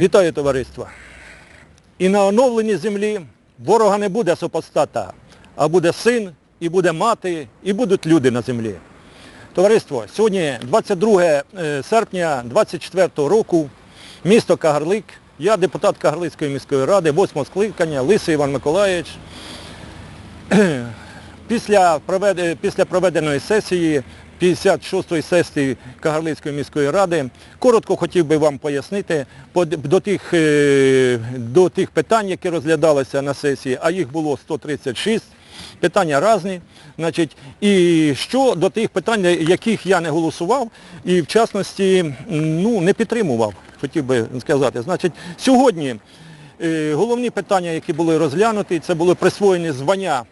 Вітаю товариство. І на оновленій землі ворога не буде супостата, а буде син, і буде мати, і будуть люди на землі. Товариство, сьогодні 22 е, серпня 24 року, місто Кагарлик, я депутат Кагарлицької міської ради, 8 скликання, Лисий Іван Миколаївич. Після проведеної сесії 56-ї сесії Кагарлицької міської ради коротко хотів би вам пояснити до тих, е, до тих питань, які розглядалися на сесії, а їх було 136. Питання різні. Значить, і що до тих питань, яких я не голосував і в частності ну, не підтримував, хотів би сказати. Значить, сьогодні е, головні питання, які були розглянуті, це були присвоєні звання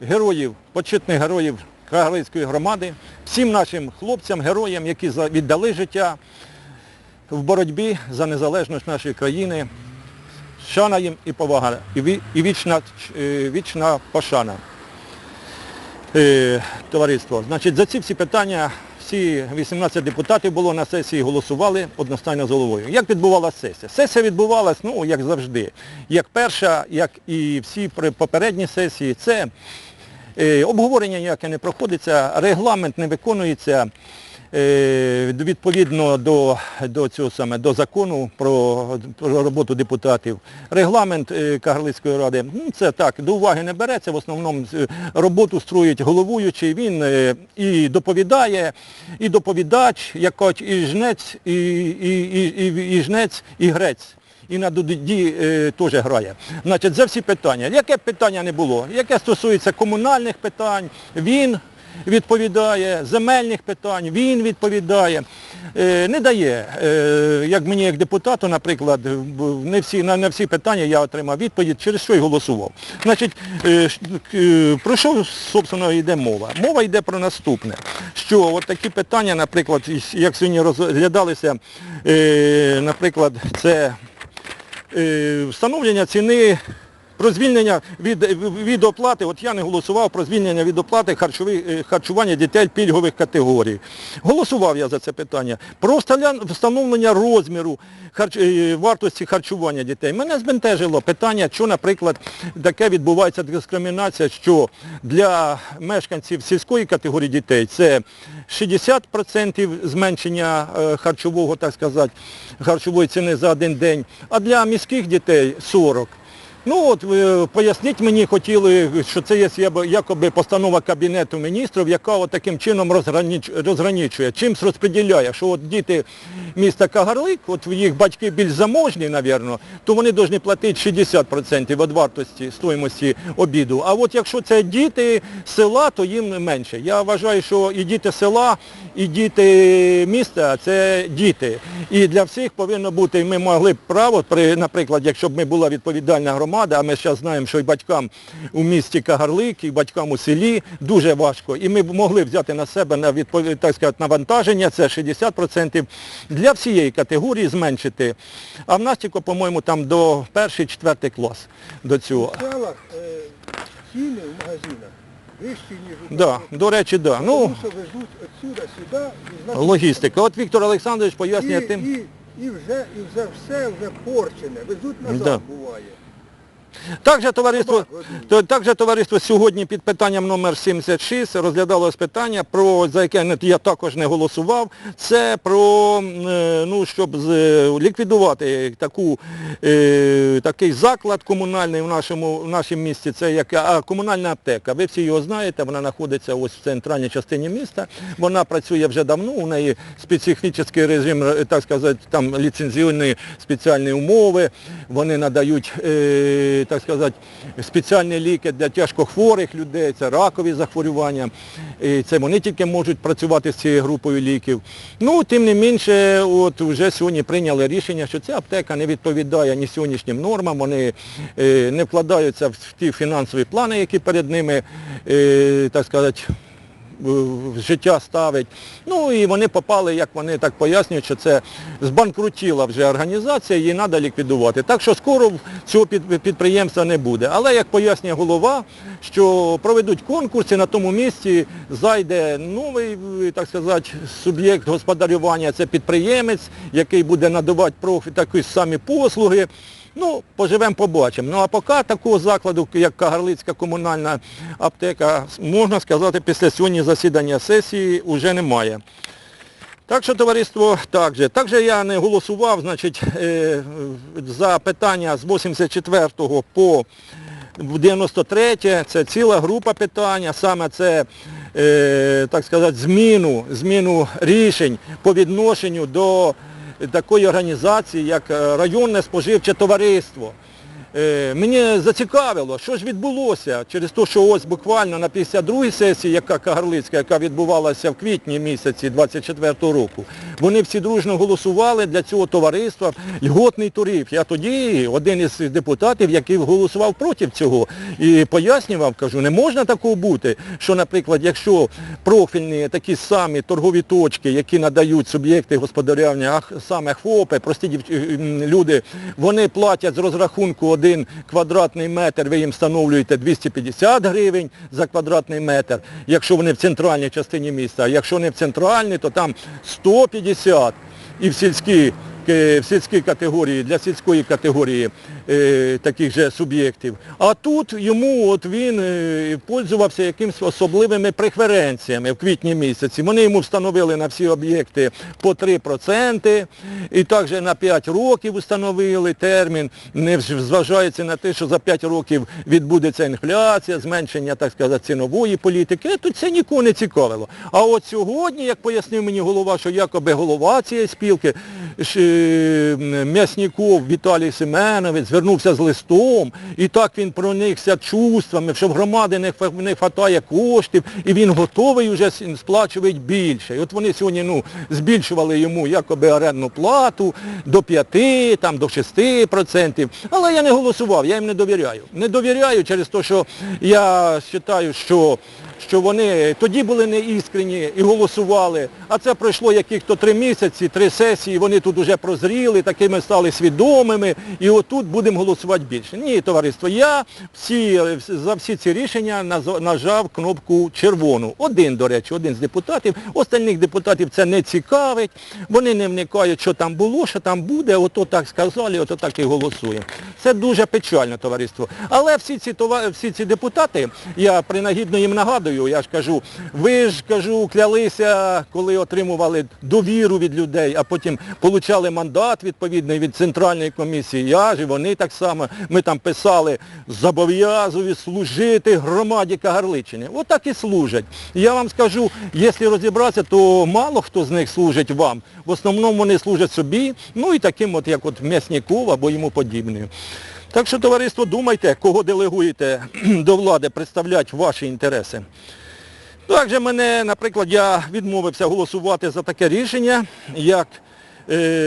героїв, почетних героїв Кагарлицької громади, всім нашим хлопцям, героям, які віддали життя в боротьбі за незалежність нашої країни. Шана їм і повага, і вічна, е, вічна пошана. Е, Товариство, значить, за ці всі питання всі 18 депутатів було на сесії, голосували одностайно з головою. Як відбувалася сесія? Сесія відбувалась, ну, як завжди, як перша, як і всі попередні сесії. Це обговорення ніяке не проходиться, регламент не виконується. Е, Відповідно до, до цього саме, до закону про, про роботу депутатів. Регламент е, Кагарлицької ради, ну, це так, до уваги не береться, в основному е, роботу строїть головуючий, він е, і доповідає, і доповідач, як кажуть, і жнець, і, і, і, і, і жнець, і грець. І на дуді е, теж грає. Значить, за всі питання. Яке питання не було, яке стосується комунальних питань, він відповідає, земельних питань, він відповідає. Е, не дає, е, як мені як депутату, наприклад, не всі, на, на всі питання я отримав відповідь, через що й голосував. Значить, е, е, про що, собственно, йде мова? Мова йде про наступне, що от такі питання, наприклад, як сьогодні розглядалися, е, наприклад, це встановлення ціни, про звільнення від, від оплати, от я не голосував про звільнення від оплати е, харчування дітей пільгових категорій. Голосував я за це питання. Про встановлення розміру харч, е, вартості харчування дітей. Мене збентежило питання, що, наприклад, таке відбувається дискримінація, що для мешканців сільської категорії дітей це 60% зменшення е, харчового, так сказати, харчової ціни за один день, а для міських дітей 40%. Ну от ви поясніть мені хотіли, що це є якоби постанова Кабінету міністрів, яка от таким чином розграніч, розграничує, чимсь розподіляє, що от діти міста Кагарлик, от їх батьки більш заможні, напевно, то вони повинні платити 60% від вартості стоїмості обіду. А от якщо це діти села, то їм менше. Я вважаю, що і діти села, і діти міста це діти. І для всіх повинно бути, ми могли б право, при, наприклад, якщо б ми була відповідальна громада, а ми зараз знаємо, що і батькам у місті Кагарлик, і батькам у селі дуже важко. І ми б могли взяти на себе на відповідь, так сказати, навантаження, це 60%, для всієї категорії зменшити. А в нас тільки, по-моєму, там до перший, четвертий клас до цього. В селах е, ціни в магазинах вищі, ніж у Да, до речі, да. Ну, Тому що везуть отсюда сюди. І, значить, логістика. От Віктор Олександрович і, пояснює тим. і, і, вже, і вже все вже порчене. Везуть назад, Да. буває. Також товариство, то- також товариство сьогодні під питанням номер 76 розглядалось питання, про, за яке я також не голосував, це про, е, ну, щоб з- ліквідувати таку, е, такий заклад комунальний в нашому, в нашому місті, це як а, комунальна аптека. Ви всі його знаєте, вона знаходиться ось в центральній частині міста, вона працює вже давно, у неї специфічний режим, е, так сказати, там ліцензійні спеціальні умови, вони надають, е, так сказати, спеціальні ліки для тяжкохворих людей, це ракові захворювання, і це вони тільки можуть працювати з цією групою ліків. Ну, тим не менше, от вже сьогодні прийняли рішення, що ця аптека не відповідає ні сьогоднішнім нормам, вони е, не вкладаються в ті фінансові плани, які перед ними, е, так сказати, в життя ставить. Ну і вони попали, як вони так пояснюють, що це збанкрутіла вже організація, її треба ліквідувати. Так що скоро цього підприємства не буде. Але, як пояснює голова, що проведуть конкурси, на тому місці зайде новий, так сказати, суб'єкт господарювання, це підприємець, який буде надавати профі такі самі послуги. Ну, поживемо, побачимо. Ну а поки такого закладу, як Кагарлицька комунальна аптека, можна сказати, після сьогодні засідання сесії вже немає. Так що, товариство, так же. Так же я не голосував, значить, е, за питання з 84 по 93, це ціла група питання, саме це, е, так сказати, зміну, зміну рішень по відношенню до такої організації, як е, районне споживче товариство. Е, Мені зацікавило, що ж відбулося через те, що ось буквально на 52-й сесії, яка Кагарлицька, яка відбувалася в квітні місяці 24-го року, вони всі дружно голосували для цього товариства льготний тариф. Я тоді один із депутатів, який голосував проти цього, і пояснював, кажу, не можна такого бути, що, наприклад, якщо профільні такі самі торгові точки, які надають суб'єкти господарювання, а саме ФОПи, прості люди, вони платять з розрахунку один квадратний метр, ви їм встановлюєте 250 гривень за квадратний метр, якщо вони в центральній частині міста, а якщо не в центральній, то там 150 і в сільській в сільській категорії, для сільської категорії е, таких же суб'єктів. А тут йому от він е, пользувався якимось особливими преференціями в квітні місяці. Вони йому встановили на всі об'єкти по 3%, і також на 5 років встановили термін, не зважається на те, що за 5 років відбудеться інфляція, зменшення, так сказати, цінової політики. Тут це нікого не цікавило. А от сьогодні, як пояснив мені голова, що якоби голова цієї спілки, е, М'ясніков Віталій Семенович звернувся з листом, і так він проникся чувствами, що в громади не, вистачає коштів, і він готовий вже сплачувати більше. І от вони сьогодні ну, збільшували йому якоби орендну плату до 5, там, до 6%. Але я не голосував, я їм не довіряю. Не довіряю через те, що я вважаю, що що вони тоді були неіскрені і голосували, а це пройшло яких-то три місяці, три сесії, вони тут вже прозріли, такими стали свідомими, і отут будемо голосувати більше. Ні, товариство, я всі, за всі ці рішення нажав кнопку червону. Один, до речі, один з депутатів. Остальних депутатів це не цікавить, вони не вникають, що там було, що там буде, ото так сказали, ото так і голосуємо. Це дуже печально, товариство. Але всі ці, всі ці депутати, я принагідно їм нагадую, я ж кажу, ви ж кажу, клялися, коли отримували довіру від людей, а потім получали мандат відповідний від центральної комісії. Я ж і вони так само. Ми там писали, зобов'язую служити громаді Кагарличини. Отак і служать. Я вам скажу, якщо розібратися, то мало хто з них служить вам. В основному вони служать собі, ну і таким от, як от М'ясніков або йому подібним. Так що, товариство, думайте, кого делегуєте до влади представляти ваші інтереси. Також мене, наприклад, я відмовився голосувати за таке рішення, як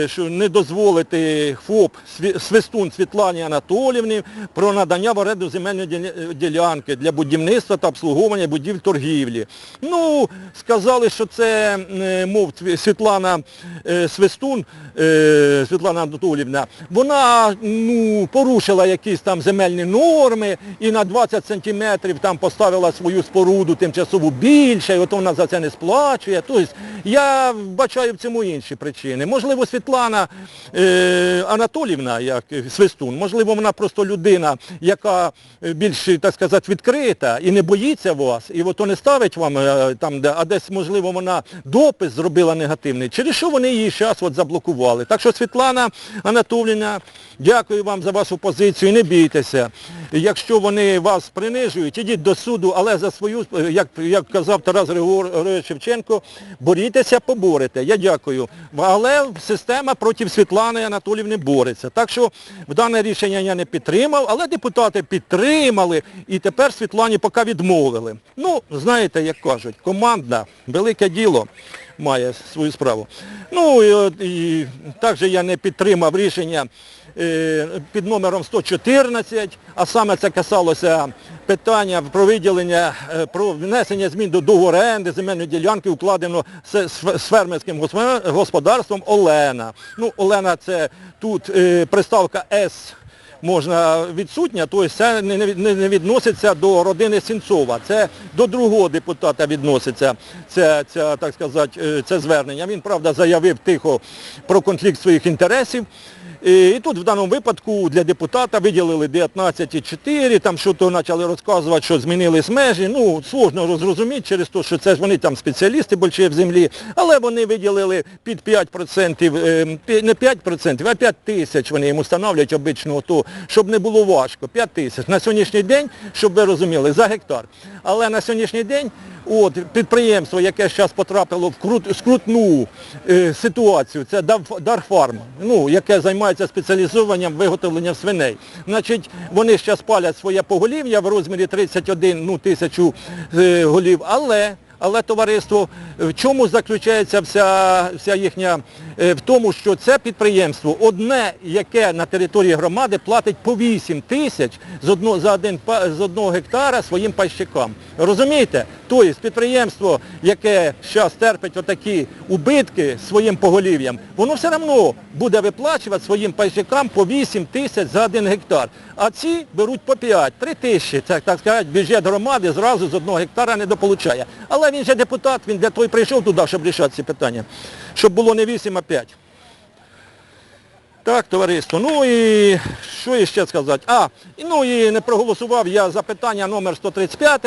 що не дозволити ФОП Свистун Світлані Анатолівні про надання в оренду земельної ділянки для будівництва та обслуговування будівель торгівлі. Ну, сказали, що це, е, мов Світлана е, Свистун, е, Світлана Анатолівна, вона ну, порушила якісь там земельні норми і на 20 сантиметрів там поставила свою споруду тимчасову більше, і от вона за це не сплачує. Тобто я бачаю в цьому інші причини. Можливо, Світлана е, Анатолівна, як Свистун, можливо, вона просто людина, яка більш, так сказати, відкрита і не боїться вас, і от не ставить вам е, там, де, а десь, можливо, вона допис зробила негативний, через що вони її зараз от заблокували. Так що, Світлана Анатолівна, дякую вам за вашу позицію, не бійтеся. Якщо вони вас принижують, ідіть до суду, але за свою, як, як казав Тарас Григорович Шевченко, борітеся, поборете. Я дякую. Але система проти Світлани Анатолівни бореться. Так що в дане рішення я не підтримав, але депутати підтримали і тепер Світлані поки відмовили. Ну, знаєте, як кажуть, команда, велике діло. має свою справу. Ну і, і також я не підтримав рішення під номером 114, а саме це касалося питання про виділення, е, про внесення змін до договору оренди земельної ділянки укладено з, з фермерським господарством Олена. Ну, Олена це тут е, приставка С можна відсутня, тобто це не, відноситься до родини Сінцова. Це до другого депутата відноситься це, це, так сказати, е, це звернення. Він, правда, заявив тихо про конфлікт своїх інтересів. І, тут в даному випадку для депутата виділили 19,4, там що то почали розказувати, що змінились межі. Ну, сложно зрозуміти через те, що це ж вони там спеціалісти більше в землі, але вони виділили під 5%, е, не 5%, а 5 тисяч вони йому встановлюють обичного то, щоб не було важко. 5 тисяч. На сьогоднішній день, щоб ви розуміли, за гектар. Але на сьогоднішній день От, підприємство, яке зараз потрапило в крут, скрутну е, ситуацію, це Дарфарм, ну, яке займається спеціалізованням виготовленням свиней. Значить, вони зараз палять своє поголів'я в розмірі 31 ну, тисячу е, голів, але але товариство, в чому заключається вся, вся їхня, е, в тому, що це підприємство одне, яке на території громади платить по 8 тисяч з одного, за один, з одного гектара своїм пайщикам. Розумієте? Тобто підприємство, яке зараз терпить отакі убитки своїм поголів'ям, воно все одно буде виплачувати своїм пайщикам по 8 тисяч за один гектар. А ці беруть по 5, 3 тисячі. Це, так сказати, бюджет громади зразу з одного гектара не дополучає. Але він же депутат, він для того і прийшов туди, щоб рішати ці питання. Щоб було не 8, а 5. Так, товариство. Ну і що іще сказати? А, ну і не проголосував я за питання номер 135,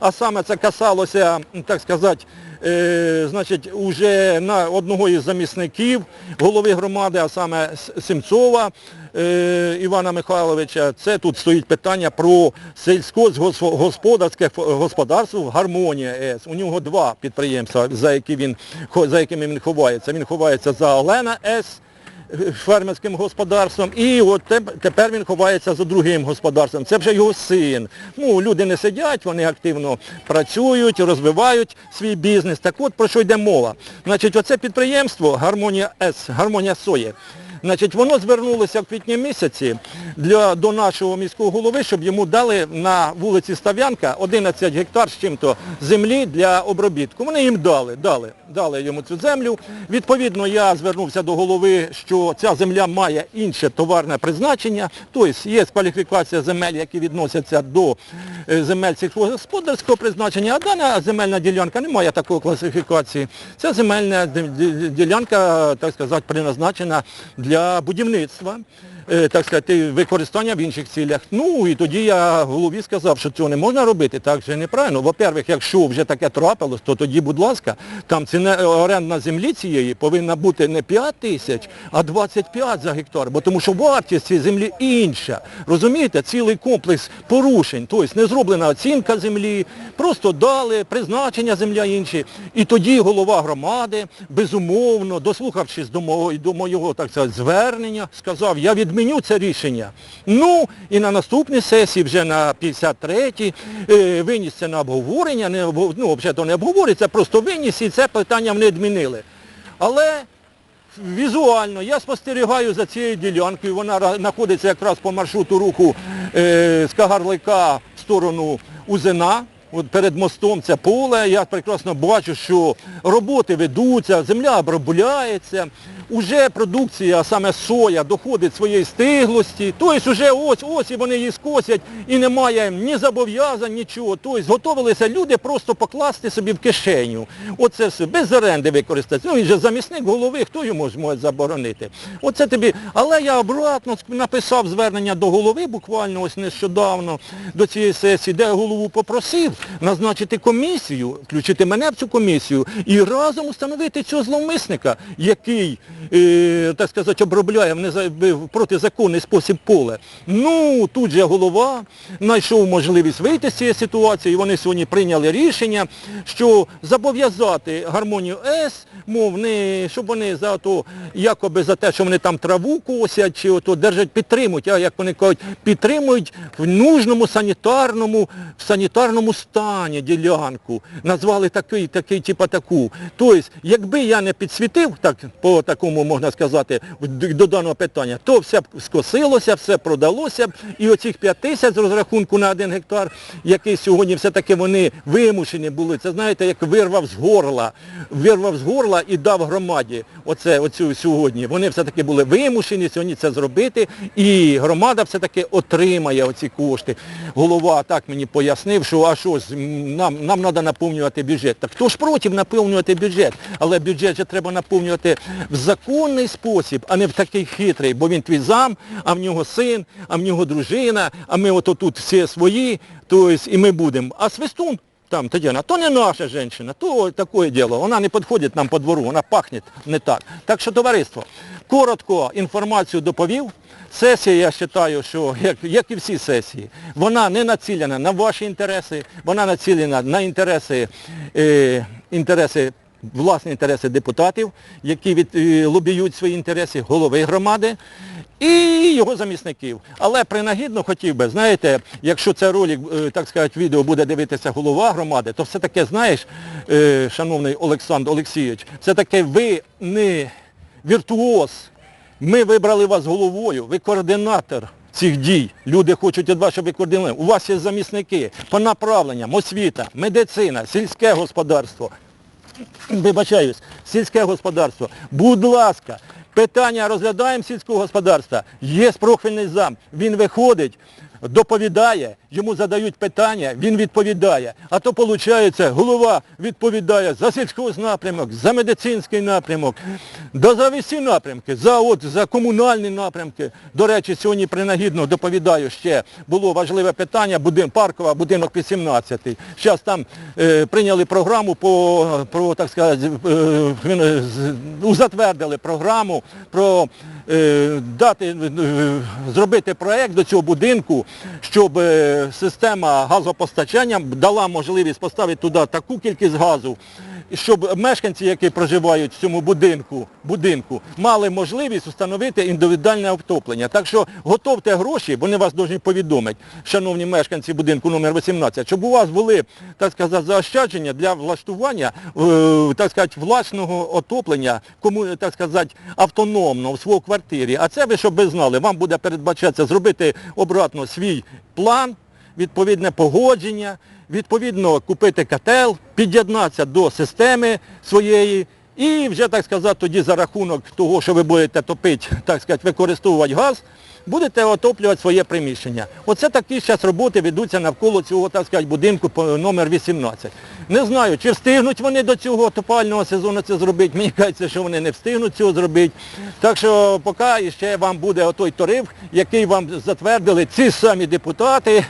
а саме це касалося, так сказати, е, значить, уже на одного із замісників голови громади, а саме С- Сімцова е, Івана Михайловича. Це тут стоїть питання про сільськогосподарське господарство Гармонія ЕС. У нього два підприємства, за, які він, за якими він ховається. Він ховається за Олена С фермерським господарством, і от тепер він ховається за другим господарством. Це вже його син. Ну, люди не сидять, вони активно працюють, розвивають свій бізнес. Так от про що йде мова. Значить, оце підприємство Гармонія С, Гармонія Сої. Значить, воно звернулося в квітні місяці для, до нашого міського голови, щоб йому дали на вулиці Став'янка 11 гектар з чим-то землі для обробітку. Вони їм дали, дали, дали йому цю землю. Відповідно, я звернувся до голови, що ця земля має інше товарне призначення, тобто є кваліфікація земель, які відносяться до е, земель сільськогосподарського призначення, а дана земельна ділянка не має такої класифікації. Ця земельна ді- ді- ділянка, так сказати, призначена для будівництва, е, так сказати, використання в інших цілях. Ну і тоді я голові сказав, що цього не можна робити, так же неправильно. Во-первых, якщо вже таке трапилось, то тоді, будь ласка, там ціна орендна землі цієї повинна бути не 5 тисяч, а 25 за гектар, бо тому що вартість цієї землі інша. Розумієте, цілий комплекс порушень, тобто не зроблена оцінка землі, просто дали призначення земля інші. І тоді голова громади, безумовно, дослухавшись до мого, до моєго так сказати, звернення, сказав, я відміню це рішення. Ну, і на наступній сесії, вже на 53-й, е, виніс це на обговорення, не, обгов- ну, взагалі то не обговорюється, просто виніс і це питання вони відмінили. Але візуально я спостерігаю за цією ділянкою, вона знаходиться якраз по маршруту руху е, з Кагарлика в сторону Узина. От перед мостом це поле, я прекрасно бачу, що роботи ведуться, земля обробляється, уже продукція, саме соя, доходить своєї стиглості, тобто вже ось, ось і вони її скосять і немає ні зобов'язань, нічого. Тобто готувалися люди просто покласти собі в кишеню. Оце все, без оренди використати. Ну він же замісник голови, хто йому зможе заборонити? Оце тобі. Але я обратно написав звернення до голови буквально ось нещодавно до цієї сесії, де голову попросив назначити комісію, включити мене в цю комісію і разом установити цього зловмисника, який так сказати, обробляє в протизаконний спосіб поле. Ну, тут же голова знайшов можливість вийти з цієї ситуації, і вони сьогодні прийняли рішення, що зобов'язати гармонію С, мов, не, щоб вони за то, якоби за те, що вони там траву косять, чи ото держать, підтримують, а як вони кажуть, підтримують в нужному санітарному, в санітарному стані ділянку. Назвали такий, такий, типа таку. Тобто, якби я не підсвітив, так, по такому можна сказати, до даного питання, то все б скосилося, все продалося і оцих 5 тисяч з розрахунку на один гектар, який сьогодні все-таки вони вимушені були, це знаєте, як вирвав з горла, вирвав з горла і дав громаді оце, оцю сьогодні. Вони все-таки були вимушені сьогодні це зробити, і громада все-таки отримає оці кошти. Голова так мені пояснив, що а що нам, нам треба наповнювати бюджет. Так хто ж проти наповнювати бюджет? Але бюджет же треба наповнювати в законний спосіб, а не в такий хитрий, бо він твій зам, а в нього син, а в нього дружина, а ми ото тут всі свої, то есть, і ми будемо. А свистун там, Тетяна, то не наша жінка, то таке діло. Вона не підходить нам по двору, вона пахне не так. Так що, товариство, коротко інформацію доповів. Сесія, я вважаю, що, як, як і всі сесії, вона не націлена на ваші інтереси, вона націлена на інтереси, е, інтереси власні інтереси депутатів, які від, е, лобіюють свої інтереси голови громади і його замісників. Але принагідно хотів би, знаєте, якщо це ролик, е, так сказати, відео буде дивитися голова громади, то все-таки, знаєш, е, шановний Олександр Олексійович, все-таки ви не віртуоз. Ми вибрали вас головою, ви координатор цих дій. Люди хочуть від вас, щоб ви координували. У вас є замісники по направленням, освіта, медицина, сільське господарство. Вибачаюсь, сільське господарство. Будь ласка, питання розглядаємо сільського господарства. Є профільний зам. Він виходить, доповідає, йому задають питання, він відповідає. А то виходить, голова відповідає за сільський напрямок, за медицинський напрямок, да за всі напрямки, за, от, за комунальні напрямки. До речі, сьогодні принагідно доповідаю ще, було важливе питання, будин, паркова, будинок 18. Зараз там е, прийняли програму по, про, так сказати, е, е, затвердили програму про дати, е, зробити проєкт до цього будинку, щоб е, система газопостачання дала можливість поставити туди таку кількість газу, щоб мешканці, які проживають в цьому будинку, будинку мали можливість встановити індивідуальне отоплення. Так що готовте гроші, вони вас повинні повідомити, шановні мешканці будинку номер 18, щоб у вас були, так сказати, заощадження для влаштування, е, так сказати, власного отоплення, кому, так сказати, автономно в своїй квартирі. А це ви, щоб ви знали, вам буде передбачатися зробити обратно свій план, відповідне погодження, відповідно купити котел, під'єднатися до системи своєї і вже, так сказати, тоді за рахунок того, що ви будете топити, так сказати, використовувати газ, будете отоплювати своє приміщення. Оце такі зараз роботи ведуться навколо цього, так сказати, будинку номер 18. Не знаю, чи встигнуть вони до цього опалювального сезону це зробити. Мені кажеться, що вони не встигнуть цього зробити. Так що поки ще вам буде отой тариф, який вам затвердили ці самі депутати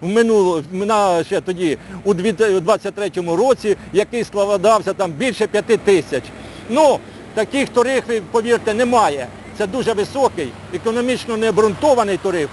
в минуло, на, ще тоді у 2023 році, який складався там більше п'яти тисяч. Ну, таких тарифів, повірте, немає. Це дуже високий, економічно необґрунтований тариф.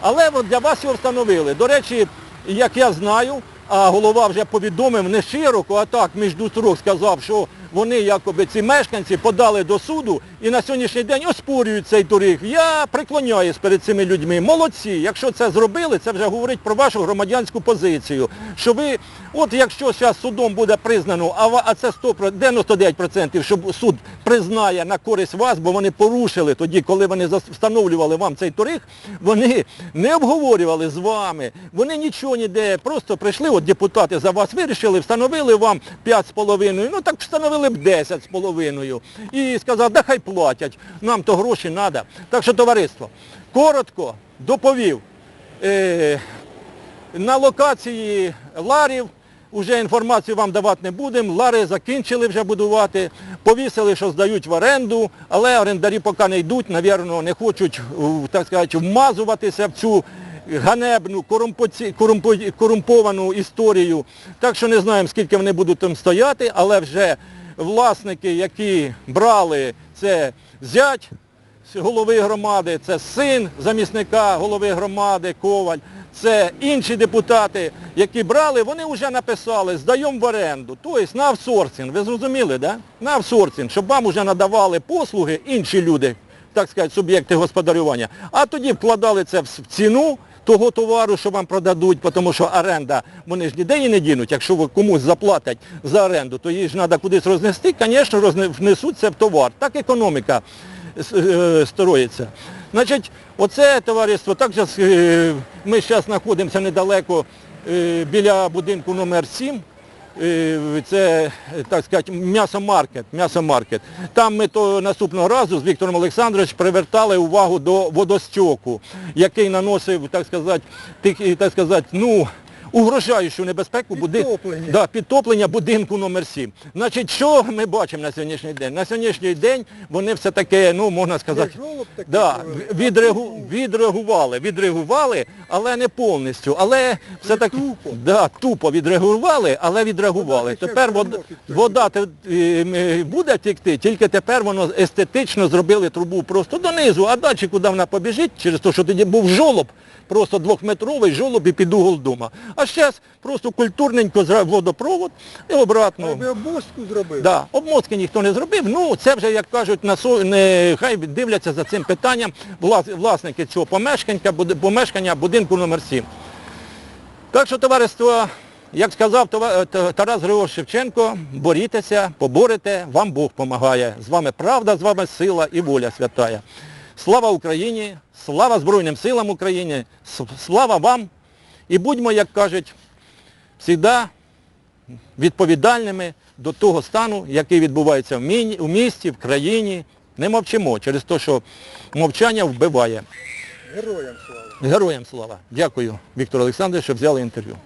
Але для вас його встановили. До речі, як я знаю, а голова вже повідомив не широко, а так між строк сказав, що вони якоби ці мешканці подали до суду і на сьогоднішній день оспорюють цей тариф. Я преклоняюсь перед цими людьми. Молодці, якщо це зробили, це вже говорить про вашу громадянську позицію. Що ви, от якщо зараз судом буде признано, а, це 100, 99%, що суд признає на користь вас, бо вони порушили тоді, коли вони встановлювали вам цей тариф, вони не обговорювали з вами, вони нічого ніде, просто прийшли, от депутати за вас вирішили, встановили вам 5,5, ну так встановили б 10,5. І сказав, да хай платять, нам то гроші треба. Так що, товариство, коротко доповів. Е, на локації Ларів вже інформацію вам давати не будемо. Лари закінчили вже будувати, повісили, що здають в оренду, але орендарі поки не йдуть, навірно, не хочуть, так сказати, вмазуватися в цю ганебну, корумповану історію. Так що не знаємо, скільки вони будуть там стояти, але вже власники, які брали, це зять голови громади, це син замісника голови громади, Коваль, це інші депутати, які брали, вони вже написали, здаємо в оренду, тобто на авсорсинг, ви зрозуміли, да? на авсорсинг, щоб вам вже надавали послуги інші люди, так сказати, суб'єкти господарювання, а тоді вкладали це в ціну того товару, що вам продадуть, тому що оренда, вони ж ніде її не дінуть, якщо ви комусь заплатять за оренду, то її ж треба кудись рознести, звісно, внесуть це в товар. Так економіка е, строїться. Значить, оце товариство, так е, ми зараз знаходимося недалеко е, біля будинку номер 7, Е, це, е, так сказати, м'ясомаркет, м'ясомаркет. Там ми то наступного разу з Віктором Олександровичем привертали увагу до водостьоку, який наносив, так сказати, тих, так сказати, ну, угрожаючу небезпеку буди- Підтоплення. Да, підтоплення будинку номер 7. Значить, що ми бачимо на сьогоднішній день? На сьогоднішній день вони все таки, ну, можна сказати, да, відреагу, відреагували, відреагували, але не повністю. Але все таки тупо. да, тупо відреагували, але відреагували. Вода Тепер вода е, буде текти, тільки тепер воно естетично зробили трубу просто донизу, а далі куди вона побіжить, через те, що тоді був жолоб, просто двохметровий жолоб і під угол дома. А зараз просто культурненько водопровод і обратно. Аби обостку зробив. Да, обмотки ніхто не зробив. Ну, це вже, як кажуть, на со... не... хай дивляться за цим питанням влас- власники цього помешкання, буди- помешкання будинку номер 7. Так що, товариство, як сказав това- Тарас Григорович Шевченко, борітеся, поборете, вам Бог допомагає. З вами правда, з вами сила і воля святая. Слава Україні, слава Збройним силам України, слава вам. І будьмо, як кажуть, завжди відповідальними до того стану, який відбувається в місті, в країні. Не мовчимо через те, що мовчання вбиває. Героям слава. Героям слава. Дякую, Віктор Олександрович, що взяли інтерв'ю.